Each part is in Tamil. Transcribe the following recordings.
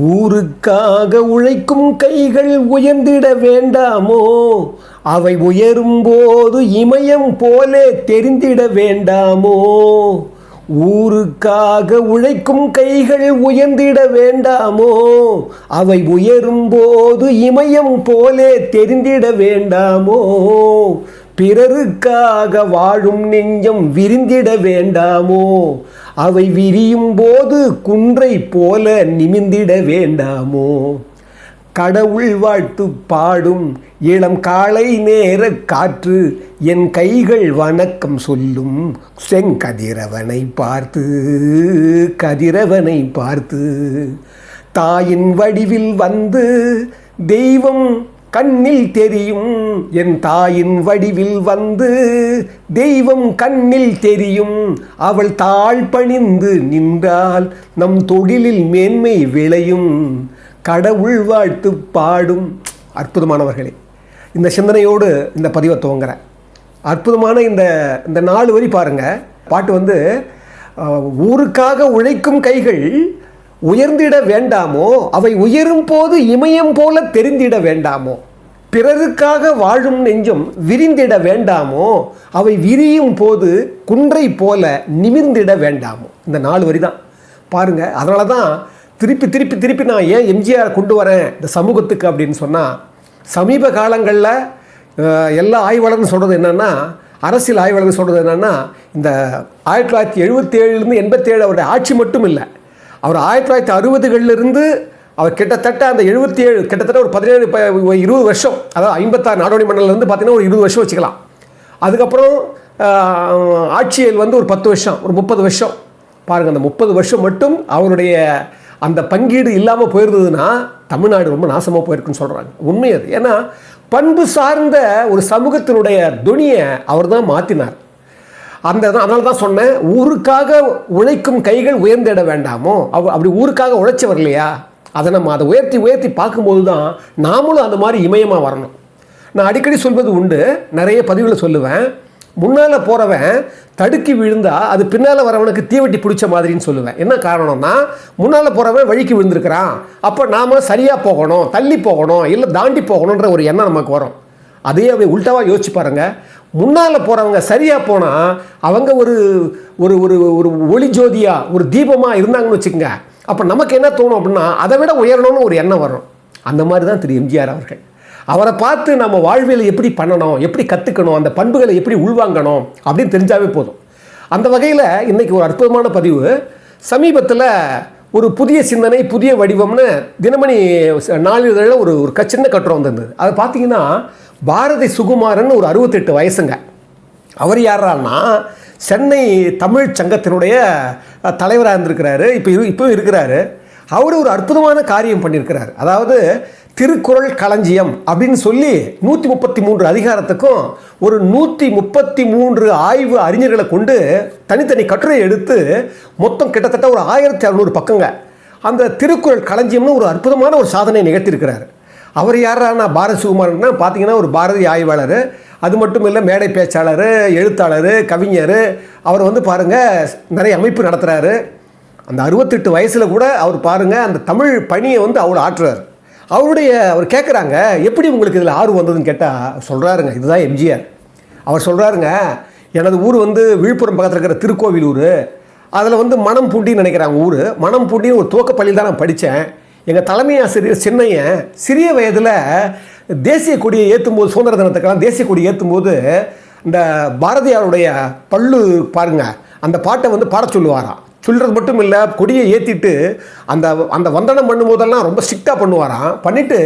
ஊருக்காக உழைக்கும் கைகள் உயர்ந்திட வேண்டாமோ? அவை உயரும் போது இமயம் போலே தெரிந்திட வேண்டாமோ? ஊருக்காக உழைக்கும் கைகள் உயர்ந்திட வேண்டாமோ? அவை உயரும் போது இமயம் போலே தெரிந்திட வேண்டாமோ? பிறருக்காக வாழும் நெஞ்சம் விரிந்திட வேண்டாமோ? அவை விரியும் போது குன்றை போல நிமிந்திட வேண்டாமோ? கடவுள் வாழ்த்து பாடும் இளம் காலை நேர காற்று என் கைகள் வணக்கம் சொல்லும் செங்கதிரவனை பார்த்து கதிரவனை பார்த்து தாயின் வடிவில் வந்து தெய்வம் கண்ணில் தெரியும் என் தாயின் வடிவில் வந்து தெய்வம் கண்ணில் தெரியும். அவள் தாழ் பணிந்து நின்றால் நம் தொழிலில் மேன்மை விளையும். கடவுள் வாழ்த்து பாடும். அற்புதமானவர்களே இந்த சிந்தனையோடு இந்த பதிவை துவங்குறேன். அற்புதமான இந்த இந்த நாலு வரி பாருங்க. பாட்டு வந்து ஊருக்காக உழைக்கும் கைகள் உயர்ந்திட வேண்டாமோ அவை உயரும் போது இமயம் போல தெரிந்திட வேண்டாமோ பிறருக்காக வாழும் நெஞ்சம் விரிந்திட வேண்டாமோ அவை விரியும் போது குன்றை போல நிமிர்ந்திட வேண்டாமோ. இந்த நாலு வரி தான் பாருங்கள் அதனால தான் திருப்பி திருப்பி திருப்பி நான் ஏன் எம்ஜிஆர் கொண்டு வரேன் இந்த சமூகத்துக்கு அப்படின்னு சொன்னால் சமீப காலங்களில் எல்லா ஆய்வாளர்கள் சொல்கிறது என்னென்னா அரசியல் ஆய்வாளர்கள் சொல்கிறது என்னென்னா இந்த ஆயிரத்தி தொள்ளாயிரத்தி எழுபத்தேழுலேருந்து எண்பத்தேழு அவருடைய ஆட்சி மட்டும் இல்லை அவர் ஆயிரத்தி தொள்ளாயிரத்தி அறுபதுகளிலிருந்து அவர் கிட்டத்தட்ட அந்த எழுபத்தி ஏழு கிட்டத்தட்ட ஒரு பதினேழு ப- இருபது வருஷம் அதாவது ஐம்பத்தாறு நாடோடி மண்டலேருந்து பார்த்தீங்கன்னா ஒரு இருபது வருஷம் வச்சுக்கலாம். அதுக்கப்புறம் ஆட்சியில் வந்து ஒரு பத்து வருஷம் ஒரு முப்பது வருஷம். பாருங்கள் அந்த முப்பது வருஷம் மட்டும் அவருடைய அந்த பங்கீடு இல்லாமல் போயிருந்ததுன்னா தமிழ்நாடு ரொம்ப நாசமாக போயிருக்குன்னு சொல்கிறாங்க உண்மை அது. ஏன்னா பண்பு சார்ந்த ஒரு சமூகத்தினுடைய துணியை அவர் தான் மாற்றினார் அந்த அதனால தான் சொன்னேன் ஊருக்காக உழைக்கும் கைகள் உயர்ந்திட வேண்டாமோ? அவ அப்படி ஊருக்காக உழைச்சவர் இல்லையா அதை நம்ம அதை உயர்த்தி உயர்த்தி பார்க்கும்போது தான் நாமளும் அந்த மாதிரி இமயமாக வரணும். நான் அடிக்கடி சொல்வது உண்டு நிறைய பதிவுகளை சொல்லுவேன். முன்னால் போகிறவன் தடுக்கி விழுந்தால் அது பின்னால் வரவனுக்கு தீவட்டி பிடிச்ச மாதிரின்னு சொல்லுவேன். என்ன காரணம்னா முன்னால் போகிறவன் வழிக்கு விழுந்திருக்கிறான். அப்போ நாம் சரியாக போகணும் தள்ளி போகணும் இல்லை தாண்டி போகணுன்ற ஒரு எண்ணம் நமக்கு வரும். அதே அவை உல்ட்டாவாக யோசிச்சு பாருங்க. முன்னால் போகிறவங்க சரியாக போனால் அவங்க ஒரு ஒரு ஒரு ஒரு ஒளி ஜோதியாக ஒரு தீபமாக இருந்தாங்கன்னு வச்சுக்கோங்க. அப்போ நமக்கு என்ன தோணும் அப்படின்னா அதை விட உயரணும்னு ஒரு எண்ணம் வரும். அந்த மாதிரி தான் திரு எம்ஜிஆர் அவர்கள். அவரை பார்த்து நம்ம வாழ்வியல் எப்படி பண்ணணும் எப்படி கற்றுக்கணும் அந்த பண்புகளை எப்படி உள்வாங்கணும் அப்படின்னு தெரிஞ்சாவே போதும். அந்த வகையில் இன்றைக்கி ஒரு அற்புதமான பதிவு. சமீபத்தில் ஒரு புதிய சிந்தனை புதிய வடிவம்னு தினமணி நாளிதழில் ஒரு ஒரு க- சின்ன கட்டுரை வந்திருந்தது. அதை பார்த்தீங்கன்னா பாரதி சுகுமாரன் ஒரு அறுபத்தெட்டு வயசுங்க. அவர் யாரான்னா சென்னை தமிழ் சங்கத்தினுடைய தலைவராக இருந்திருக்கிறாரு. இப்போ இப்போ இருக்கிறாரு. அவர் ஒரு அற்புதமான காரியம் பண்ணியிருக்கிறார். அதாவது திருக்குறள் களஞ்சியம் அப்படின்னு சொல்லி நூற்றி முப்பத்தி மூன்று அதிகாரத்துக்கும் ஒரு நூற்றி முப்பத்தி மூன்று ஆய்வு அறிஞர்களை கொண்டு தனித்தனி கட்டுரை எடுத்து மொத்தம் கிட்டத்தட்ட ஒரு ஆயிரத்தி அறநூறு பக்கங்க. அந்த திருக்குறள் களஞ்சியம்னு ஒரு அற்புதமான ஒரு சாதனை நிகழ்த்தியிருக்கிறார். அவர் யாரானா பாரதி சுகுமாரன்னா பார்த்தீங்கன்னா ஒரு பாரதி ஆய்வாளர். அது மட்டும் இல்லை மேடை பேச்சாளர் எழுத்தாளர் கவிஞர். அவர் வந்து பாருங்கள் நிறைய அமைப்பு நடத்துகிறாரு அந்த அறுபத்தெட்டு வயசில் கூட அவர் பாருங்கள் அந்த தமிழ் பணியை வந்து அவ்வளோ ஆற்றுறாரு. அவருடைய அவர் கேட்குறாங்க எப்படி உங்களுக்கு இதில் ஆர்வம் வந்ததுன்னு கேட்டால் சொல்கிறாருங்க இதுதான் எம்ஜிஆர். அவர் சொல்கிறாருங்க எனது ஊர் வந்து விழுப்புரம் பக்கத்தில் இருக்கிற திருக்கோவிலூர் அதில் வந்து மனம் பூண்டின்னு நினைக்கிறாங்க ஊர். மனம் பூண்டின்னு ஒரு துவக்கப்பள்ளியில் தான் நான் படித்தேன் எங்கள் தலைமை ஆசிரியர் சின்னையன் சிறிய வயதில் தேசிய கொடியை ஏற்றும் போது சுதந்திர தினத்துக்கெல்லாம் தேசிய கொடி ஏற்றும் போது இந்த பாரதியாருடைய பல்லு பாருங்கள் அந்த பாட்டை வந்து பாட சொல்லுவாராம். சொல்கிறது மட்டும் இல்லை கொடியை ஏற்றிட்டு அந்த அந்த வந்தனம் பண்ணும்போதெல்லாம் ரொம்ப ஸ்ட்ரிக்டாக பண்ணுவாராம். பண்ணிவிட்டு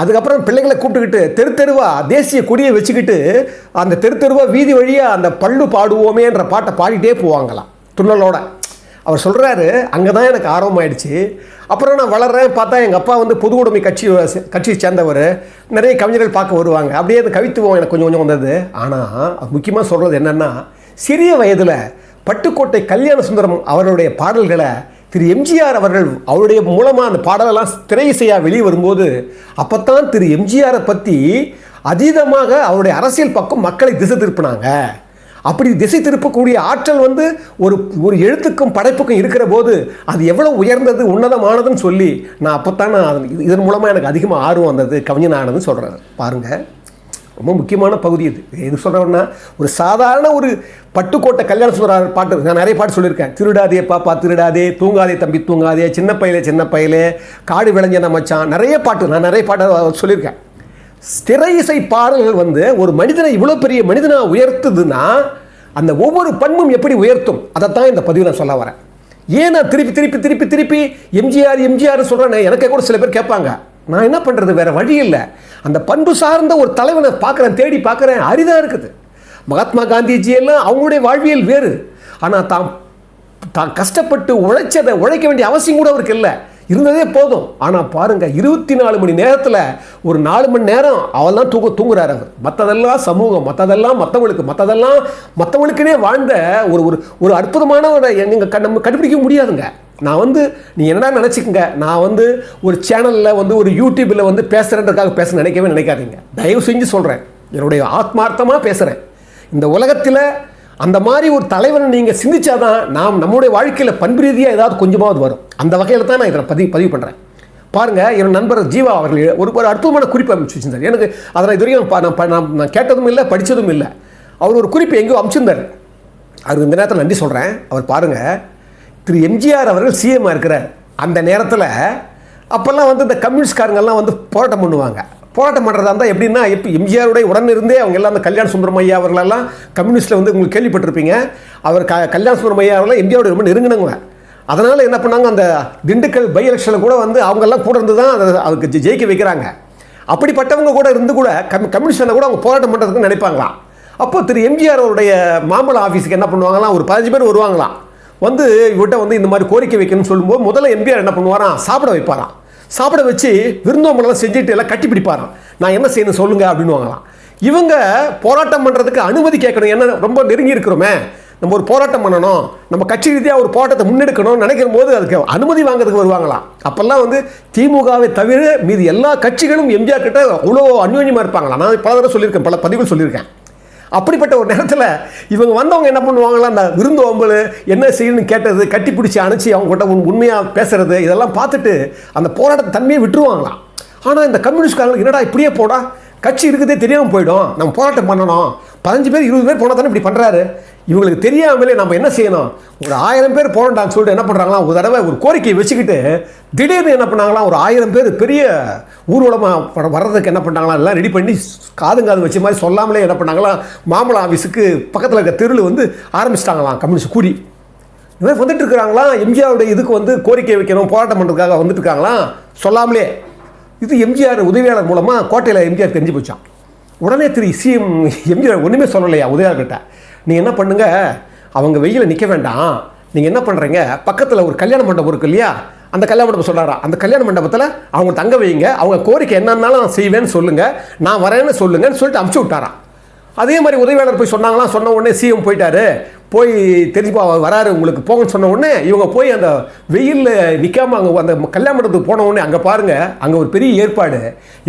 அதுக்கப்புறம் பிள்ளைங்களை கூப்பிட்டுக்கிட்டு தெரு தெருவாக தேசிய கொடியை வச்சுக்கிட்டு அந்த தெரு தெருவாக வீதி வழியாக அந்த பல்லு பாடுவோமேன்ற பாட்டை பாடிட்டே போவாங்களாம். துள்ளலோட. அவர் சொல்கிறாரு அங்கே தான் எனக்கு ஆர்வம் ஆயிடுச்சு அப்புறம் நான் வளர்றேன் பார்த்தா எங்கள் அப்பா வந்து பொது உடைமை கட்சி கட்சியை சேர்ந்தவர். நிறைய கவிஞர்கள் பார்க்க வருவாங்க. அப்படியே அந்த கவித்துவம் எனக்கு கொஞ்சம் கொஞ்சம் வந்தது. ஆனால் முக்கியமாக சொல்கிறது என்னென்னா சிறிய வயதில் பட்டுக்கோட்டை கல்யாண சுந்தரம் அவருடைய பாடல்களை திரு எம்ஜிஆர் அவர்கள் அவருடைய மூலமாக அந்த பாடலெல்லாம் திரை இசையாக வெளியே வரும்போது அப்போத்தான் திரு எம்ஜிஆரை பற்றி அதீதமாக அவருடைய அரசியல் பக்கம் மக்களை திசை திருப்பினாங்க. அப்படி திசை திருப்பக்கூடிய ஆற்றல் வந்து ஒரு ஒரு எழுத்துக்கும் படைப்புக்கும் இருக்கிற போது அது எவ்வளோ உயர்ந்தது உன்னதமானதுன்னு சொல்லி நான் அப்போத்தான் நான் இதன் மூலமாக எனக்கு அதிகமாக ஆர்வம் வந்தது கவிஞன் ஆனதுன்னு சொல்கிறேன் பாருங்கள் ரொம்ப முக்கியமான பகுதி இது. எது சொல்கிறேன்னா ஒரு சாதாரண ஒரு பட்டுக்கோட்டை கல்யாண சுந்தரார் பாட்டு நான் நிறைய பாட்டு சொல்லியிருக்கேன். திருடாதே பாப்பா திருடாதே தூங்காதே தம்பி தூங்காதே சின்ன பையலே சின்ன பையலே காடு விளைஞ்ச மச்சான் நிறைய பாட்டு நான் நிறைய பாட்டு சொல்லியிருக்கேன். ஸ்திர இசை பாடல்கள் வந்து ஒரு மனிதனை இவ்வளோ பெரிய மனிதனாக உயர்த்துதுன்னா அந்த ஒவ்வொரு பண்பும் எப்படி உயர்த்தும்? அதைத்தான் இந்த பதிவில் நான் சொல்ல வரேன். ஏன் நான் திருப்பி திருப்பி திருப்பி திருப்பி எம்ஜிஆர் எம்ஜிஆர் சொல்கிறேன்னு எனக்கே கூட சில பேர் கேட்பாங்க. நான் என்ன பண்ணுறது வேறு வழி இல்லை. அந்த பண்பு சார்ந்த ஒரு தலைவனை பார்க்குறேன் தேடி பார்க்குறேன் அரிதாக இருக்குது. மகாத்மா காந்திஜி எல்லாம் அவங்களுடைய வாழ்வியல் வேறு. ஆனால் தாம் தான் கஷ்டப்பட்டு உழைச்சதை உழைக்க வேண்டிய அவசியம் கூட அவருக்கு இல்லை. இருந்ததே போதும். ஆனால் பாருங்க இருபத்தி நாலு மணி நேரத்தில் ஒரு நாலு மணி நேரம் அவெல்லாம் தூங்க தூங்குறாரு அவர். மற்றதெல்லாம் சமூகம் மற்றதெல்லாம் மற்றவங்களுக்கு மற்றதெல்லாம் மற்றவங்களுக்குனே வாழ்ந்த ஒரு ஒரு ஒரு அற்புதமான ஒரு எங்கள் நம்ம கண்டுபிடிக்க முடியாதுங்க. நான் வந்து நீ என்னடா நினச்சிக்கங்க? நான் வந்து ஒரு சேனலில் வந்து ஒரு யூடியூப்பில் வந்து பேசுகிறதுக்காக பேச நினைக்கவே நினைக்காதீங்க. தயவு செஞ்சு சொல்கிறேன் என்னுடைய ஆத்மார்த்தமாக பேசுகிறேன் இந்த உலகத்தில் அந்த மாதிரி ஒரு தலைவனை நீங்கள் சிந்திச்சாதான் நாம் நம்முடைய வாழ்க்கையில் பண்பு ரீதியாக ஏதாவது கொஞ்சமாவது வரும். அந்த வகையில் தான் நான் இதனை பதிவு பதிவு பண்ணுறேன் பாருங்கள் என் நண்பர் ஜீவா அவர்கள் ஒரு ஒரு அற்புதமான குறிப்பு அமைச்சு வச்சிருந்தார். எனக்கு அதில் இது வரைக்கும் நான் நான் நான் கேட்டதும் இல்லை படித்ததும் இல்லை. அவர் ஒரு குறிப்பு எங்கேயோ அமைச்சிருந்தார். அவருக்கு இந்த நேரத்தில் நன்றி சொல்கிறேன் அவர் பாருங்கள் திரு எம்ஜிஆர் அவர்கள் சிஎம்மாக இருக்கிறார் அந்த நேரத்தில் அப்போல்லாம் வந்து இந்த கம்யூனிஸ்ட்காரங்கெல்லாம் வந்து போராட்டம் பண்ணுவாங்க. போராட்டம் பண்ணுறதா இருந்தால் எப்படின்னா இப்போ எம்ஜிஆருடைய உடன் இருந்தே அவங்க எல்லாம் அந்த கல்யாண சுந்தரமையா அவர்களெல்லாம் கம்யூனிஸ்ட்டில் வந்து உங்களுக்கு கேள்விப்பட்டிருப்பீங்க. அவர் க கல்யாண சுந்தரமையா ஐயா எம்ஜிஆருடைய ரொம்ப நெருங்கினவங்க. அதனால் என்ன பண்ணாங்க அந்த திண்டுக்கல் பை எலெக்ஷனில் கூட வந்து அவங்கெல்லாம் கூட இருந்து தான் அதை அதுக்கு ஜெயிக்க வைக்கிறாங்க. அப்படிப்பட்டவங்க கூட இருந்து கூட கம் கம்யூனிஸ்டில் கூட அவங்க போராட்டம் பண்ணுறதுக்கு நினைப்பாங்களாம். அப்போ திரு எம்ஜிஆர் அவருடைய மாம்பழம் ஆஃபீஸுக்கு என்ன பண்ணுவாங்களாம் ஒரு பதினஞ்சு பேர் வருவாங்களாம். வந்து இவர்கிட்ட வந்து இந்த மாதிரி கோரிக்கை வைக்கணும்னு சொல்லும்போது முதல்ல எம்பிஆர் என்ன பண்ணுவாராம்? சாப்பிட வைப்பாராம். சாப்பிட வச்சு விருந்தோம்பலாம் செஞ்சுட்டு எல்லாம் கட்டி பிடிப்பாராம். நான் என்ன செய்யணும் சொல்லுங்க அப்படின்னு வாங்கலாம் இவங்க போராட்டம் பண்ணுறதுக்கு அனுமதி கேட்கணும். என்ன ரொம்ப நெருங்கி இருக்கிறோமே. நம்ம ஒரு போராட்டம் பண்ணணும். நம்ம கட்சி ரீதியாக ஒரு போராட்டத்தை முன்னெடுக்கணும்னு நினைக்கும் போது அதுக்கு அனுமதி வாங்குறதுக்கு வருவாங்களாம். அப்போல்லாம் வந்து திமுகவை தவிர மீதி எல்லா கட்சிகளும் எம்ஜிஆர் கிட்ட அவ்வளோ அந்யோன்யமாக இருப்பாங்களாம். நான் பல தடவை சொல்லியிருக்கேன் பல பதிவுகள் சொல்லியிருக்கேன். அப்படிப்பட்ட ஒரு நேரத்தில் இவங்க வந்தவங்க என்ன பண்ணுவாங்களா அந்த விருந்து ஒம்பல் என்ன செய்யணும்னு கேட்டது கட்டி பிடிச்சி அணைச்சி அவங்ககிட்ட உண்மையாக பேசுறது இதெல்லாம் பார்த்துட்டு அந்த போராட்டத்தை தன்மையை விட்டுருவாங்களாம். ஆனால் இந்த கம்யூனிஸ்ட்காரங்களுக்கு என்னடா இப்படியே போடா? கட்சி இருக்குதே தெரியாமல் போயிடும். நம்ம போராட்டம் பண்ணணும். பதினஞ்சு பேர் இருபது பேர் போனால் தானே இப்படி பண்ணுறாரு இவங்களுக்கு தெரியாமலே நம்ம என்ன செய்யணும்? ஒரு ஆயிரம் பேர் போகண்டான்னு சொல்லிட்டு என்ன பண்ணுறாங்களா ஒரு தடவை ஒரு கோரிக்கையை வச்சுக்கிட்டு திடீர்னு என்ன பண்ணாங்களாம் ஒரு ஆயிரம் பேர் பெரிய ஊர்வலமாக வர்றதுக்கு என்ன பண்ணாங்களா எல்லாம் ரெடி பண்ணி காதுங்காது வச்ச மாதிரி சொல்லாமலே என்ன பண்ணாங்களா மாம்பழம் ஆஃபீஸுக்கு பக்கத்தில் இருக்க தெருவில் வந்து ஆரம்பிச்சிட்டாங்களாம் கம்யூனிஸ்ட் கூடி. இந்த மாதிரி வந்துட்டு இருக்கிறாங்களா? எம்ஜிஆருடைய இதுக்கு வந்து கோரிக்கை வைக்கணும் போராட்டம் பண்ணுறதுக்காக வந்துட்டு இருக்காங்களாம் சொல்லாமலே. இது எம்ஜிஆர் உதவியாளர் மூலமாக கோட்டையில் எம்ஜிஆர் தெரிஞ்சு போச்சான் உடனே திரு சிஎம் எம்ஜிஆர் ஒன்றுமே சொல்லலையா உதவியாளர்கிட்ட? நீங்கள் என்ன பண்ணுங்க? அவங்க வெயில நிற்க வேண்டாம். நீங்கள் என்ன பண்ணுறீங்க பக்கத்தில் ஒரு கல்யாண மண்டபம் இருக்கு இல்லையா? அந்த கல்யாண மண்டபம் சொல்கிறாரா அந்த கல்யாண மண்டபத்தில் அவங்க தங்க வைங்க அவங்க கோரிக்கை என்னன்னாலும் நான் செய்வேன்னு சொல்லுங்கள் நான் வரேன்னு சொல்லுங்கன்னு சொல்லிட்டு அமுச்சு விட்டாரான் அதே மாதிரி உதவியாளர் போய் சொன்னாங்களாம் சொன்ன உடனே சிஎம் போயிட்டாரு. போய் தெரிஞ்சுப்பா அவர் வராரு உங்களுக்கு போங்கன்னு சொன்ன உடனே இவங்க போய் அந்த வெயிலில் நிற்காமல் அங்கே அந்த கல்யாண மண்டபத்துக்கு போன உடனே அங்கே பாருங்கள் அங்கே ஒரு பெரிய ஏற்பாடு.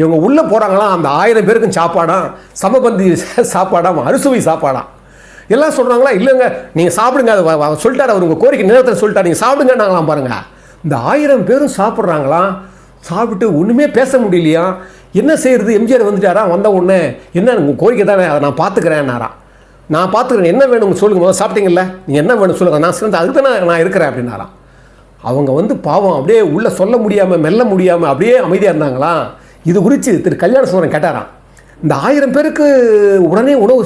இவங்க உள்ளே போகிறாங்களாம் அந்த ஆயிரம் பேருக்கும் சாப்பாடாம் சமபந்தி சாப்பாடாம் அறுசுவை சாப்பாடாம். எல்லாம் சொல்கிறாங்களா இல்லைங்க. நீங்கள் சாப்பிடுங்க. அது சொல்லிட்டார். அவர் உங்கள் கோரிக்கை நேரத்தில் சொல்லிட்டார். நீங்கள் சாப்பிடுங்கன்னாங்களாம் பாருங்க. இந்த ஆயிரம் பேரும் சாப்பிட்றாங்களாம் சாப்பிட்டு ஒன்றுமே பேச முடியலையா? என்ன செய்கிறது எம்ஜிஆர் வந்துட்டாரா? வந்த உடனே என்ன உங்கள் கோரிக்கை தானே? அதை நான் பார்த்துக்கிறேன்னாராம் நான் பார்த்துக்கிறேன் என்ன வேணும்? சொல்லுங்க. முதல்ல சாப்பிட்டீங்கல்ல? நீங்கள் என்ன வேணும் சொல்லுங்கள் நான் சிறந்த அதுக்கு தான் நான் இருக்கிறேன் அப்படின்னாராம் அவங்க வந்து பாவம். அப்படியே உள்ளே சொல்ல முடியாமல் மெல்ல முடியாமல் அப்படியே அமைதியாக இருந்தாங்களாம் இது குறித்து திரு கல்யாண சோதனை கேட்டாராம். இந்த ஆயிரம் பேருக்கு உடனே உணவு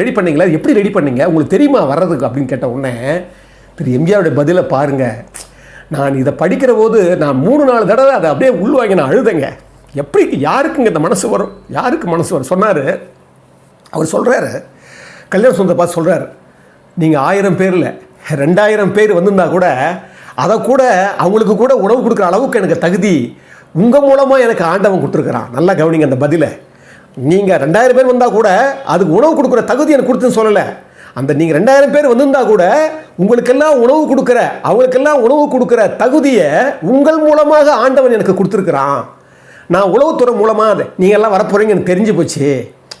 ரெடி பண்ணீங்களா? எப்படி ரெடி பண்ணீங்க? உங்களுக்கு தெரியுமா வர்றதுக்கு அப்படின்னு கேட்ட உடனே திரு எம்ஜிஆருடைய பதிலை பாருங்கள் நான் இதை படிக்கிற போது நான் மூணு நாலு தடவை அதை அப்படியே உள்வாங்கி நான் அழுதேங்க. எப்படி யாருக்குங்க இந்த மனசு வரும்? யாருக்கு மனசு வரும்? சொன்னார். அவர் சொல்கிறாரு கல்யாண சுந்தர் பார்த்து சொல்கிறார் நீங்கள் ஆயிரம் பேரில் ரெண்டாயிரம் பேர் வந்திருந்தா கூட அதை கூட அவங்களுக்கு கூட உணவு கொடுக்குற அளவுக்கு எனக்கு தகுதி. உங்கள் மூலமாக எனக்கு ஆண்டவன் கொடுத்துருக்குறான். நல்லா கவனிங்க அந்த பதிலை. நீங்கள் ரெண்டாயிரம் பேர் வந்தால் கூட அதுக்கு உணவு கொடுக்குற தகுதி எனக்கு கொடுத்துன்னு சொல்லலை. அந்த நீங்கள் ரெண்டாயிரம் பேர் வந்திருந்தா கூட உங்களுக்கெல்லாம் உணவு கொடுக்குற அவங்களுக்கெல்லாம் உணவு கொடுக்குற தகுதியை உங்கள் மூலமாக ஆண்டவன் எனக்கு கொடுத்துருக்குறான். நான் உளவுத்துறை மூலமாக அது. நீங்கள் எல்லாம் வரப்போகிறீங்க எனக்கு தெரிஞ்சு போச்சு.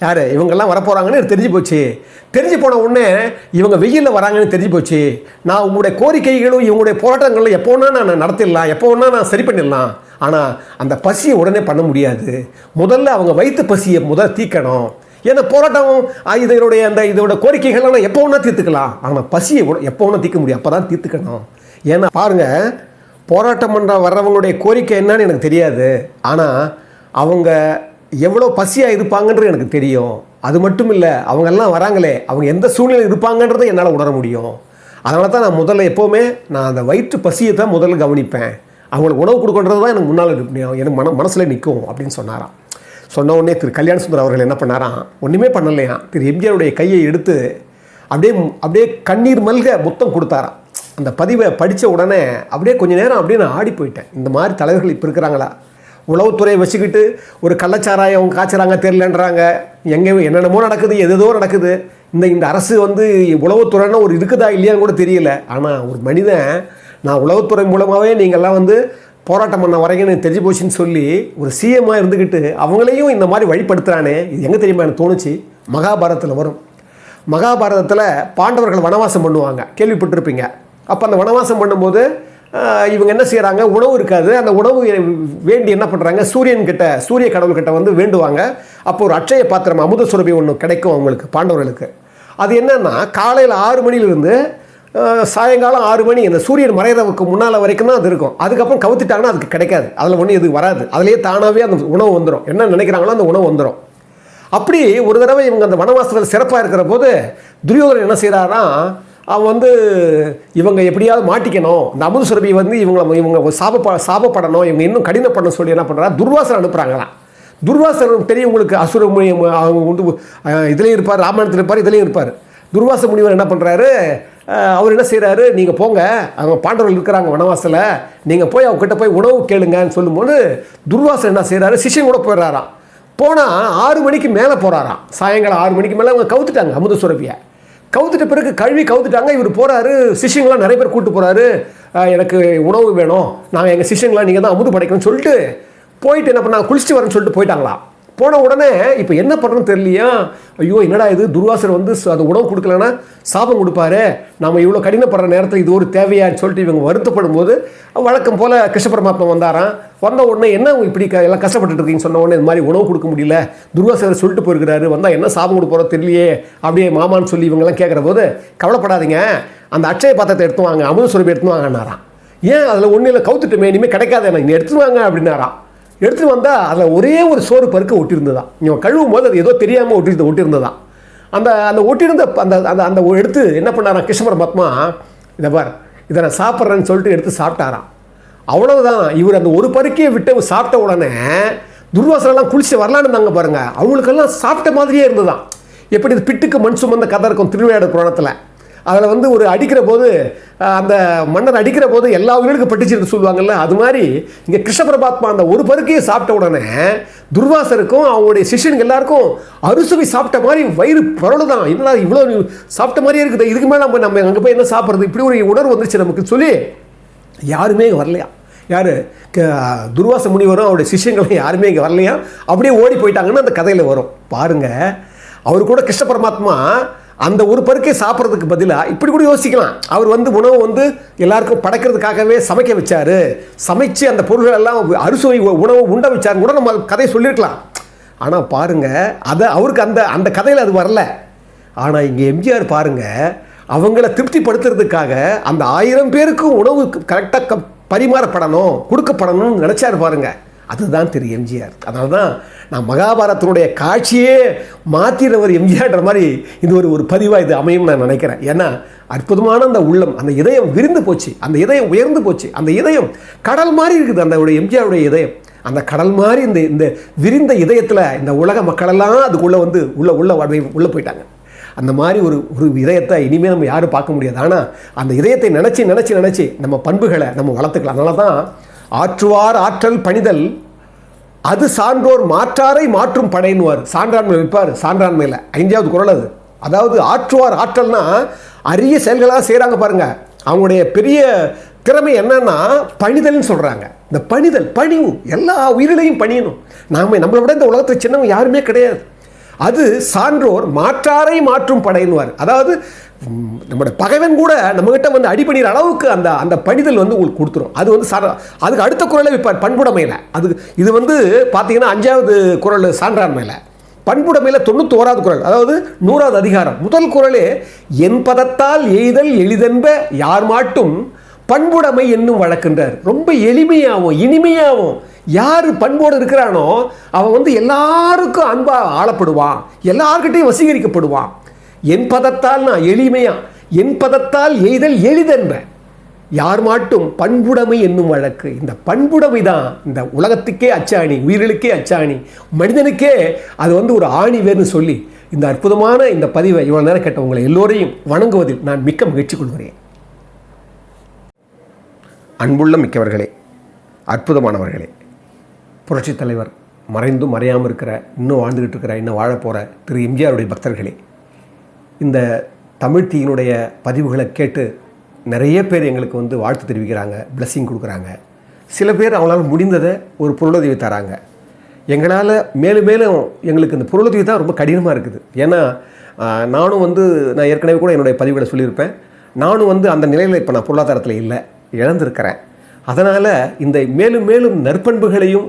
யார்? இவங்கெல்லாம் வரப்போகிறாங்கன்னு எனக்கு தெரிஞ்சு போச்சு. தெரிஞ்சு போன உடனே இவங்க வெயிலில் வராங்கன்னு தெரிஞ்சு போச்சு. நான் உங்களுடைய கோரிக்கைகளும் இவங்களுடைய போராட்டங்களும் எப்போ நான் நடத்திடலாம் எப்போ நான் சரி பண்ணிடலாம். ஆனால் அந்த பசியை உடனே பண்ண முடியாது. முதல்ல அவங்க வயிற்று பசியை முதல் தீக்கணும் ஏன்னா போராட்டம் இதனுடைய அந்த இதோட கோரிக்கைகள்லாம் எப்போ ஒன்றா தீர்த்துக்கலாம். ஆனால் பசியை எப்போ ஒன்றா தீர்க்க முடியும். அப்போ தான் தீர்த்துக்கணும். ஏன்னா பாருங்கள் போராட்டம் பண்ணுற வர்றவங்களுடைய கோரிக்கை என்னன்னு எனக்கு தெரியாது. ஆனால் அவங்க எவ்வளோ பசியாக இருப்பாங்கன்றது எனக்கு தெரியும். அது மட்டும் இல்லை அவங்கெல்லாம் வராங்களே அவங்க எந்த சூழ்நிலையில் இருப்பாங்கன்றதை என்னால் உணர முடியும். அதனால தான் நான் முதல்ல எப்போவுமே நான் அந்த வயிற்று பசியை தான் முதல்ல கவனிப்பேன். அவங்களுக்கு உணவு கொடுக்கன்றது தான் எனக்கு முன்னால் எனக்கு மன மனசில் நிற்கும் அப்படின்னு சொன்னாராம். சொன்ன உடனே திரு கல்யாண சுந்தர் அவர்கள் என்ன பண்ணாராம்? ஒன்றுமே பண்ணலையா? திரு எம்ஜிஆருடைய கையை எடுத்து அப்படியே அப்படியே கண்ணீர் மல்க முத்தம் கொடுத்தாராம். அந்த பதிவை படித்த உடனே அப்படியே கொஞ்ச நேரம் அப்படியே நான் ஆடி போயிட்டேன். இந்த மாதிரி தலைவர்கள் இப்போ இருக்கிறாங்களா? உளவுத்துறையை வச்சுக்கிட்டு ஒரு கள்ளச்சாராயம் காய்ச்சறாங்க தெரிலன்றாங்க எங்கே என்னென்னமோ நடக்குது எதேதோ நடக்குது. இந்த இந்த அரசு வந்து உளவுத்துறைன்னா ஒரு இருக்குதா இல்லையான்னு கூட தெரியல. ஆனால் ஒரு மனிதன் நான் உளவுத்துறை மூலமாகவே நீங்கள்லாம் வந்து போராட்டம் பண்ண வரீங்கன்னு எனக்கு தெரிஞ்சு போச்சுன்னு சொல்லி ஒரு சிஎம்மாக இருந்துக்கிட்டு அவங்களையும் இந்த மாதிரி வழிபடுத்துகிறானே இது எங்கே தெரியுமா எனக்கு தோணுச்சு? மகாபாரதத்தில் வரும். மகாபாரதத்தில் பாண்டவர்கள் வனவாசம் பண்ணுவாங்க. கேள்விப்பட்டிருப்பீங்க. அப்போ அந்த வனவாசம் பண்ணும்போது இவங்க என்ன செய்கிறாங்க உணவு இருக்காது. அந்த உணவு வேண்டி என்ன பண்ணுறாங்க சூரியன்கிட்ட சூரிய கடவுள்கிட்ட வந்து வேண்டுவாங்க. அப்போ ஒரு அட்சய பாத்திரம் அமுத சுரபி ஒன்று கிடைக்கும் அவங்களுக்கு பாண்டவர்களுக்கு. அது என்னென்னா காலையில் ஆறு மணிலிருந்து சாயங்காலம் ஆறு மணி அந்த சூரியன் மறைகிறதுக்கு முன்னால் வரைக்கும் தான் அது இருக்கும். அதுக்கப்புறம் கவுத்திட்டாங்கன்னா அதுக்கு கிடைக்காது. அதில் ஒன்றும் எதுவும் வராது. அதுலேயே தானாகவே அந்த உணவு வந்துடும் என்ன நினைக்கிறாங்களோ அந்த உணவு வந்துடும் அப்படி ஒரு தடவை இவங்க அந்த வனவாசத்தில் சிறப்பாக இருக்கிற போது துரியோதனன் என்ன செய்கிறாரா அவன் வந்து இவங்க எப்படியாவது மாட்டிக்கணும். இந்த அமுது சுரபி வந்து இவங்களை இவங்க சாபப்ப சாபப்படணும். இவங்க இன்னும் கடினப்படணும் சொல்லி என்ன பண்ணுறா துர்வாசன் அனுப்புகிறாங்களாம் துர்வாசர் தெரியும் உங்களுக்கு அசுர முனி அவங்க வந்து இதுலேயும் இருப்பார் ராமாயணத்தில் இருப்பார் இதுலேயும் இருப்பார். துர்வாச முனிவர் என்ன பண்ணுறாரு அவர் என்ன செய்கிறாரு நீங்கள் போங்க. அவங்க பாண்டவர்கள் இருக்கிறாங்க வனவாசல. நீங்கள் போய் அவங்ககிட்ட போய் உணவு கேளுங்கன்னு சொல்லும்போது துர்வாசன் என்ன செய்கிறாரு சிஷ்யன் கூட போயிடுறாராம். போனால் ஆறு மணிக்கு மேலே போகிறாராம் சாயங்காலம் ஆறு மணிக்கு மேலே அவங்க கவுத்துட்டாங்க அமுத சுரபியை கவுத்துட்ட பிறகு கழுவி கவுத்துட்டாங்க. இவர் போகிறாரு சிஷியங்களாம் நிறைய பேர் கூப்பிட்டு போகிறாரு எனக்கு உணவு வேணும். நாங்கள் எங்கள் சிஷியங்களாம் நீங்கள் தான் அமுது படைக்கணும்னு சொல்லிட்டு போயிட்டு என்ன பண்ணாங்க? குளிச்சுட்டு வரேன்னு சொல்லிட்டு போயிட்டாங்களாம். போன உடனே இப்போ என்ன பண்ணுறோன்னு தெரியலையா? ஐயோ என்னடா இது? துர்வாசர் வந்து அந்த உணவு கொடுக்கலன்னா சாபம் கொடுப்பாரு. நம்ம இவ்வளோ கடினப்படுற நேரத்தில் இது ஒரு தேவையான்னு சொல்லிட்டு இவங்க வருத்தப்படும் போது வழக்கம் போல் கிருஷ்ண பரமாத்மா வந்தாராம். வந்த உடனே என்ன இப்படி க- எல்லாம் கஷ்டப்பட்டுட்டு இருக்கீங்கன்னு சொன்ன உடனே இந்த மாதிரி உணவு கொடுக்க முடியல. துர்வாசர் சொல்லிட்டு போயிருக்கிறாரு. வந்தால் என்ன சாபம் கொடுப்போறோ தெரியலையே. அப்படியே மாமான்னு சொல்லி இவங்கெல்லாம் கேட்குற போது கவலைப்படாதீங்க. அந்த அட்சய பாத்திரத்தை எடுத்து வாங்க அமுத சுரபி எடுத்து வாங்கன்னாராம். ஏன் அதில் ஒன்றும் இல்லை கவுத்துட்டுமே இனிமேல் கிடைக்காது எனக்கு நீ எடுத்துட்டு வாங்க அப்படின்னாராம். எடுத்துட்டு வந்தால் அதில் ஒரே ஒரு சோறு பருக்க ஒட்டியிருந்ததான் இவன் கழுவும் போது அது ஏதோ தெரியாமல் ஒட்டி ஒட்டியிருந்ததான் அந்த அந்த ஒட்டியிருந்த அந்த அந்த அந்த எடுத்து என்ன பண்ணாராம் கிருஷ்ண மத்மா இதை பார் இதை நான் சாப்பிட்றேன்னு சொல்லிட்டு எடுத்து சாப்பிட்டாராம். அவ்வளவுதான். இவர் அந்த ஒரு பருக்கையை விட்டு சாப்பிட்ட உடனே துர்வாசனெல்லாம் குளிச்சு வரலான்னு இருந்தாங்க பாருங்கள் அவங்களுக்கெல்லாம் சாப்பிட்ட மாதிரியே இருந்ததான் எப்படி இது பிட்டுக்கு மண் சுமந்த கதை இருக்கும் திருவிளையாடு புராணத்தில். அதில் வந்து ஒரு அடிக்கிற போது அந்த மன்னர் அடிக்கிற போது எல்லா உயிர்களுக்கும் பட்டுச்சுன்னு சொல்லுவாங்கல்ல அது மாதிரி இங்கே கிருஷ்ணபிரபாத்மா அந்த ஒரு பருக்கையை சாப்பிட்ட உடனே துர்வாசருக்கும் அவங்களுடைய சிஷியனுக்கு எல்லாருக்கும் அறுசுவை சாப்பிட்ட மாதிரி வயிறு பரவலுதான் என்னடா இவ்வளோ சாப்பிட்ட மாதிரியே இருக்குது இதுக்கு மேலே நம்ம நம்ம அங்கே போய் என்ன சாப்பிட்றது? இப்படி ஒரு உணர்வு வந்துச்சு நமக்கு சொல்லி யாருமே இங்கே வரலையா? யார்? துர்வாச முனிவரும் அவருடைய சிஷ்யங்களும் யாருமே இங்கே வரலையா? அப்படியே ஓடி போயிட்டாங்கன்னு அந்த கதையில் வரும். பாருங்கள் அவர் கூட கிருஷ்ண பரமாத்மா அந்த ஒரு பருக்கை சாப்பிட்றதுக்கு பதிலாக இப்படி கூட யோசிக்கலாம். அவர் வந்து உணவு வந்து எல்லாருக்கும் படைக்கிறதுக்காகவே சமைக்க வச்சார். சமைச்சு அந்த பொருள்கள் எல்லாம் அறுசுவை உணவு உண்ட வச்சார் கூட நம்ம கதையை சொல்லியிருக்கலாம். ஆனால் பாருங்கள் அதை அவருக்கு அந்த அந்த கதையில் அது வரல. ஆனால் இங்கே எம்ஜிஆர் பாருங்கள் அவங்கள திருப்திப்படுத்துறதுக்காக அந்த ஆயிரம் பேருக்கும் உணவு கரெக்டாக பரிமாறப்படணும் கொடுக்கப்படணும்னு நினச்சாரு பாருங்கள் அதுதான் திரு எம்ஜிஆர். அதனால தான் நான் மகாபாரதத்தினுடைய காட்சியே மாற்றினவர் எம்ஜிஆர்ன்ற மாதிரி இது ஒரு ஒரு பதிவாக இது அமையும் நான் நினைக்கிறேன். ஏன்னா அற்புதமான அந்த உள்ளம் அந்த இதயம் விரிந்து போச்சு அந்த இதயம் உயர்ந்து போச்சு அந்த இதயம் கடல் மாதிரி இருக்குது அந்த எம்ஜிஆருடைய இதயம். அந்த கடல் மாதிரி இந்த இந்த விரிந்த இதயத்தில் இந்த உலக மக்களெல்லாம் அதுக்குள்ளே வந்து உள்ளே உள்ள உள்ளே போயிட்டாங்க. அந்த மாதிரி ஒரு ஒரு இதயத்தை இனிமேல் நம்ம யாரும் பார்க்க முடியாது. ஆனால் அந்த இதயத்தை நினச்சி நினச்சி நினச்சி நம்ம பண்புகளை நம்ம வளர்த்துக்கலாம். அதனால தான் ஆற்றுவார் ஆற்றல் பணிதல். அது சான்றோர் மாற்றாரை மாற்றும் படையினுவார். சான்றாண்மை வைப்பார் சான்றாண்மையில் ஐந்தாவது குரல் அது. அதாவது ஆற்றுவார் ஆற்றல்னா அரிய செயல்களாக செய்கிறாங்க பாருங்கள் அவங்களுடைய பெரிய திறமை என்னன்னா பணிதல்னு சொல்கிறாங்க இந்த பணிதல் பணிவு எல்லா உயிரிலையும் பணியணும். நாம் நம்மளை விட இந்த உலகத்தில் சின்னவங்க யாருமே கிடையாது. அது சான்றோர் மாற்றாரை மாற்றும் படையினுவார். அதாவது நம்மளோட பகைவன் கூட நம்மகிட்ட வந்து அடிபணிகிற அளவுக்கு அந்த அந்த பணிதல் வந்து உங்களுக்கு கொடுத்துரும். அது வந்து சார அதுக்கு அடுத்த குரலில் வைப்பார் பண்புடைமையில். அது இது வந்து பார்த்தீங்கன்னா அஞ்சாவது குரல் சான்றாண்மையில் பண்புடைமையில் தொண்ணூத்தோராவது குரல் அதாவது நூறாவது அதிகாரம். முதல் குரலே என் பதத்தால் எய்தல் எளிதென்ப யார் மாட்டும் பண்புடைமை என்னும் வழக்குன்றார். ரொம்ப எளிமையாகவும் இனிமையாகவும் யார் பண்போடு இருக்கிறானோ அவன் வந்து எல்லாருக்கும் அன்பாக ஆளப்படுவான். எல்லார்கிட்டையும் வசீகரிக்கப்படுவான். என் பதத்தால் நான் எளிமையா? என் பதத்தால் எய்தல் எளிதென்ப. யார் மாட்டும் பண்புடைமை என்னும் வழக்கு. இந்த பண்புடைமை தான் இந்த உலகத்துக்கே அச்சாணி உயிர்களுக்கே அச்சாணி. மனிதனுக்கே அது வந்து ஒரு ஆணி வேர்னு சொல்லி இந்த அற்புதமான இந்த பதிவை இவ்வளோ நேரம் கேட்ட உங்களை எல்லோரையும் வணங்குவதில் நான் மிக்க மகிழ்ச்சி கொள்கிறேன். அன்புள்ள மிக்கவர்களே அற்புதமானவர்களே புரட்சித் தலைவர் மறைந்தும் மறையாமல் இருக்கிற இன்னும் வாழ்ந்துக்கிட்டு இருக்கிற இன்னும் வாழப் போகிற திரு எம்ஜிஆருடைய பக்தர்களே இந்த தமிழ் தீயினுடைய பதிவுகளை கேட்டு நிறைய பேர் எங்களுக்கு வந்து வாழ்த்து தெரிவிக்கிறாங்க பிளஸ்ஸிங் கொடுக்குறாங்க. சில பேர் அவங்களால முடிந்ததை ஒரு பொருளுதவி தராங்க. எங்களால் மேலும் மேலும் எங்களுக்கு இந்த பொருளுதவி தான் ரொம்ப கடினமாக இருக்குது. ஏன்னா நானும் வந்து நான் ஏற்கனவே கூட என்னுடைய பதிவுகளை சொல்லியிருப்பேன். நானும் வந்து அந்த நிலையில் இப்போ நான் பொருளாதாரத்தில் இல்லை இழந்திருக்கிறேன். அதனால் இந்த மேலும் மேலும் நற்பண்புகளையும்